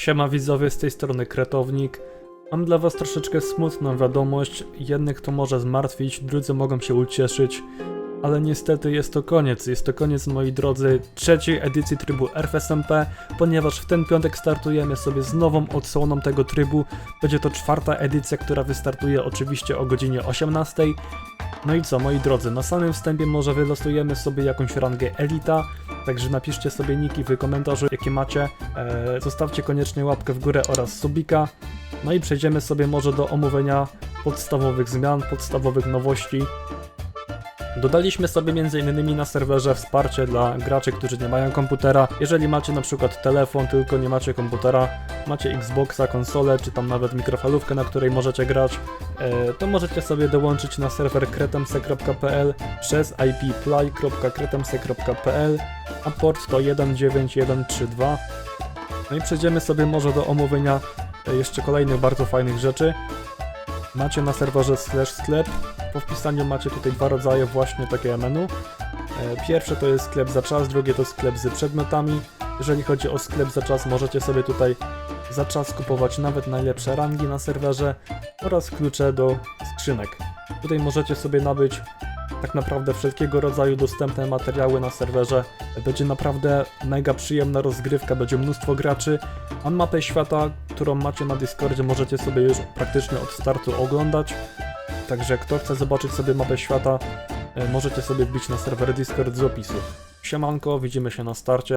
Siema widzowie, z tej strony Kretownik. Mam dla was troszeczkę smutną wiadomość. Jednych to może zmartwić, drudzy mogą się ucieszyć. Ale niestety jest to koniec. Jest to koniec, moi drodzy, trzeciej edycji trybu RFSMP, ponieważ w ten piątek startujemy sobie z nową odsłoną tego trybu. Będzie to czwarta edycja, która wystartuje oczywiście o godzinie 18. No i co, moi drodzy, na samym wstępie może wylosujemy sobie jakąś rangę Elita, także napiszcie sobie niki w komentarzu, jakie macie. E, zostawcie koniecznie łapkę w górę oraz subika. No i przejdziemy sobie może do omówienia podstawowych zmian, podstawowych nowości. Dodaliśmy sobie m.in. na serwerze wsparcie dla graczy, którzy nie mają komputera. Jeżeli macie na przykład telefon, tylko nie macie komputera, macie Xboxa, konsolę, czy tam nawet mikrofalówkę, na której możecie grać, e, to możecie sobie dołączyć na serwer kretemse.pl przez ipplay.kretemse.pl, a port to 19132. No i przejdziemy sobie może do omówienia e, jeszcze kolejnych bardzo fajnych rzeczy. Macie na serwerze slash sklep. Po wpisaniu macie tutaj dwa rodzaje właśnie takie menu. E, Pierwsze to jest sklep za czas, drugie to sklep z przedmiotami. Jeżeli chodzi o sklep za czas, możecie sobie tutaj za czas kupować nawet najlepsze rangi na serwerze oraz klucze do skrzynek. Tutaj możecie sobie nabyć tak naprawdę wszelkiego rodzaju dostępne materiały na serwerze. Będzie naprawdę mega przyjemna rozgrywka, będzie mnóstwo graczy, a mapę świata, którą macie na Discordzie, możecie sobie już praktycznie od startu oglądać. Także kto chce zobaczyć sobie mapę świata, e, możecie sobie wbić na serwer Discord z opisu. Siemanko, widzimy się na starcie.